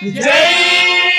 Yeah.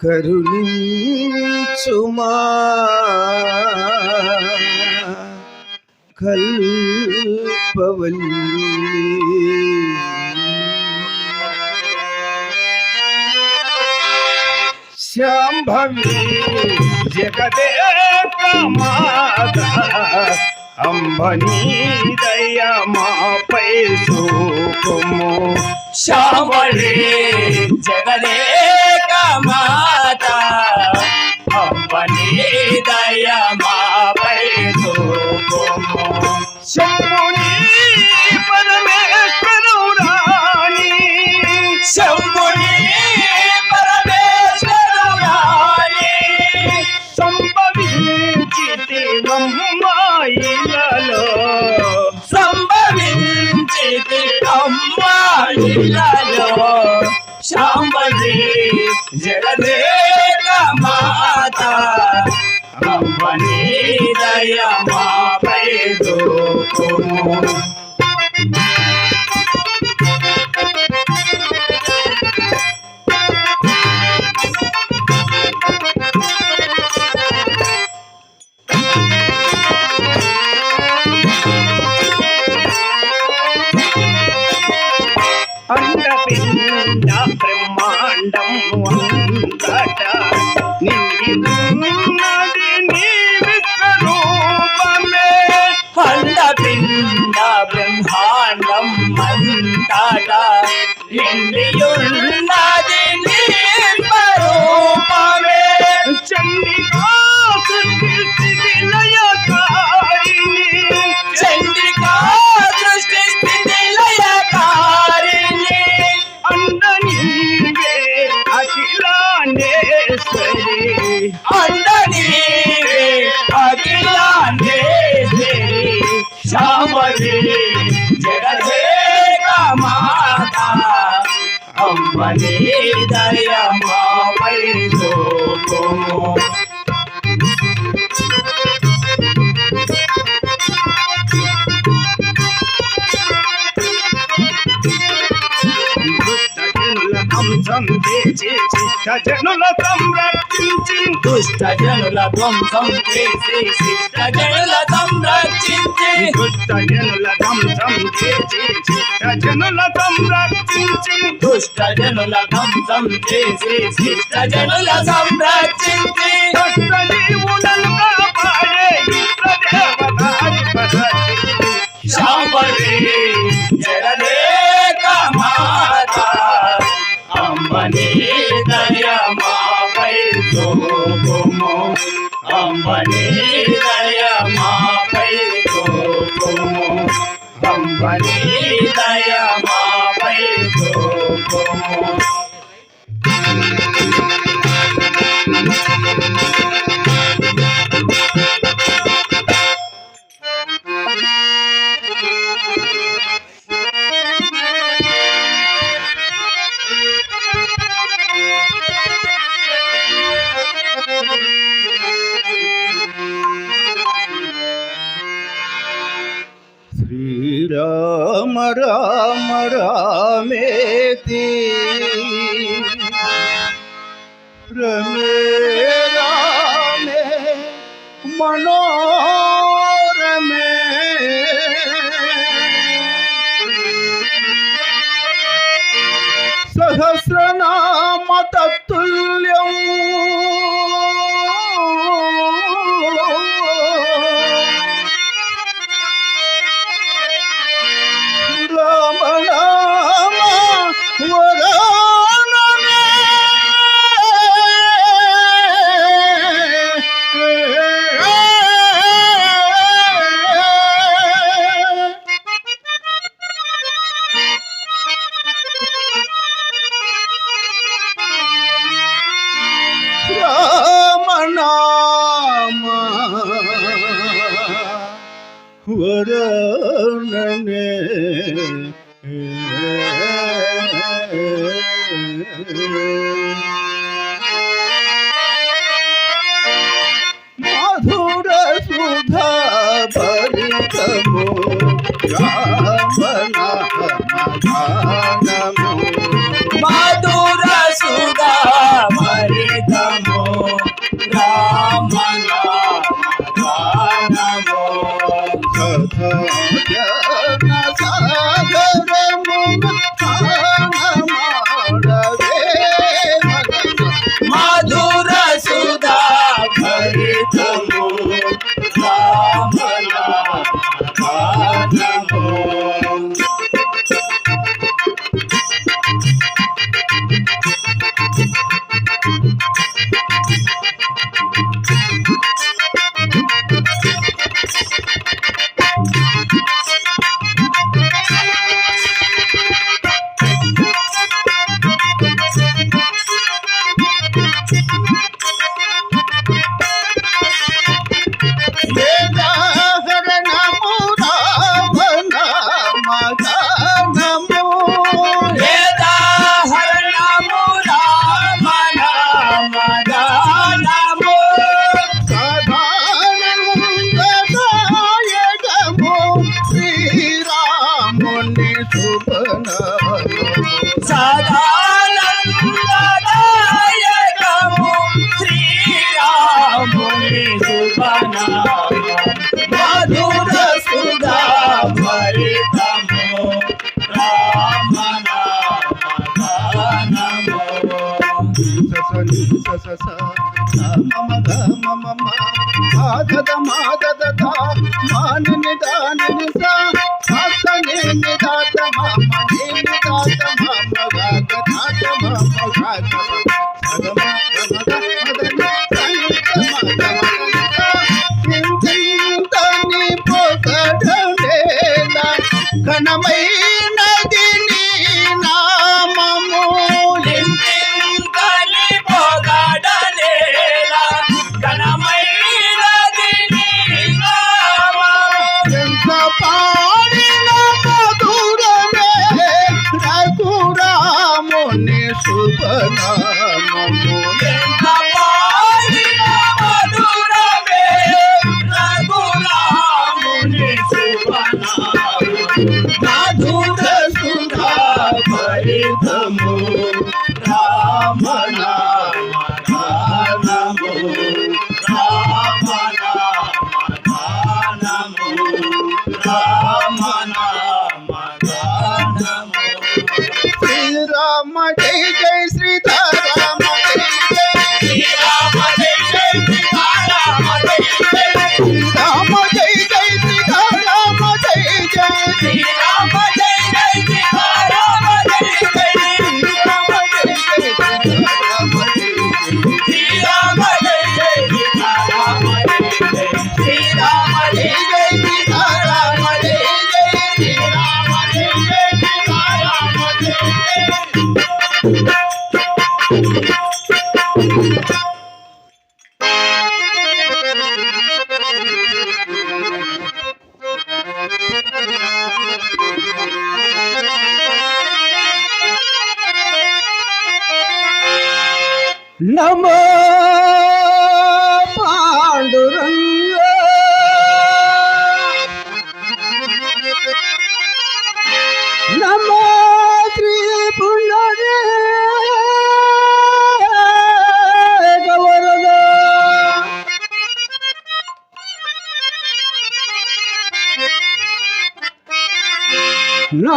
కరుణించుమా? కల్పవల్లి Shambhavi జగదే ప్రమాద అంబనీ దయ మాపై సూకుము. శ్యామళి జగదే ఇంద్రియున్నది నీ స్వరూపమే సృష్టి లయకారిణి చంద్రికా సృష్టి స్థితి లయకారిణి అండ అఖిలాండేశ్వరి అఖిలాండేశ్వరి అమ్మని దయ మాపై చూపుము జనుల చేసి సంరక్షించి దుష్ట జనుల ధ్వంసం చేసి శిష్ట జనుల దుష్ట జనుల ధ్వంసం చేసి చిత్త జనుల సంరక్షించి దుష్ట జనుల ధ్వంసం చేసి శిష్ట జనుల సంరక్షించి భక్త జీవులను కాపాడే ఇంద్రదేవతాధిపతి. శాంబరి జగదేక మాత. అంబని దయ మాపై చూపుము అంబని అంబని దయ మాపై చూపుము శ్రీరామ రామ రామేతి ಕಮೋ ರಾಮನ సాధద మాధద మానని దానని సాతనే దాత మామ నేను దాత మామ వాక దాత మామ వాక సగమ కణమై ఫలితము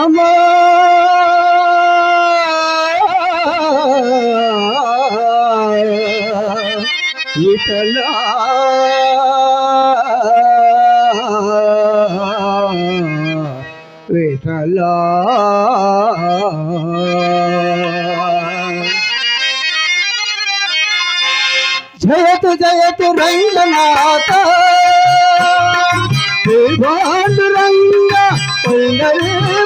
అమ్మా విఠలా విఠలా జయతు జయతు రంగనాథ. రంగ పండరు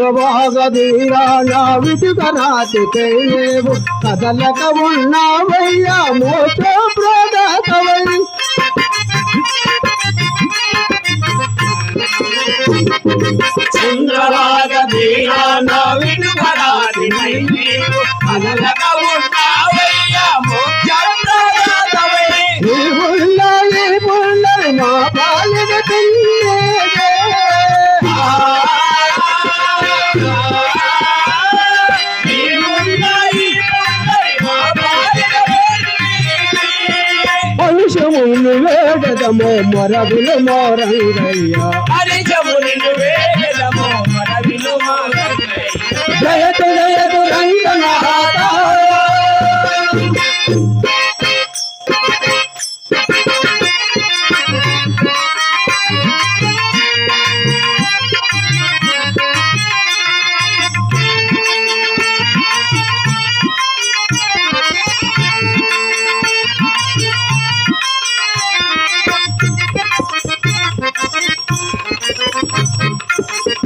చంద్రబాగ ధీరా నా కదలక ఉన్నావయ్యా మోస ప్రదాతవై. చంద్రవాగ ధీరాన కదలక ఉన్నా వేడదమో మొరవిలు మోరంగయ్యా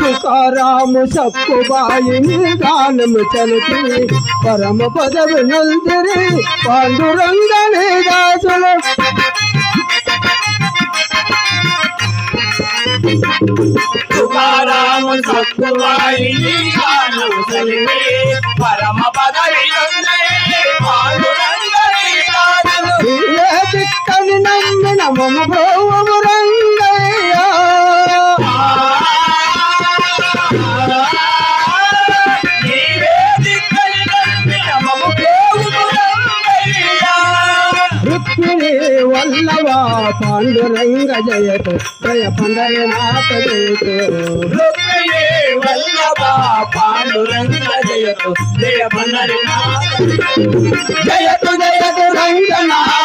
తుకారాము సక్కుబాయిని గానము చలిపి పరమ పదవి నందిరి పాండురంగని దాసులు. తుకారాము సత్తువాయి గానము సలిపి పరమ పదవి పాండురంగని గానము నీవే దిక్కని నమ్మిన మమ భోవము వల్లవా పాండురంగ జయతు జయ పండరనాథ జయతు. వల్లభ పాండురంగ జయతు జయ పండరినాథ జయతు. జయతు రంగనాథ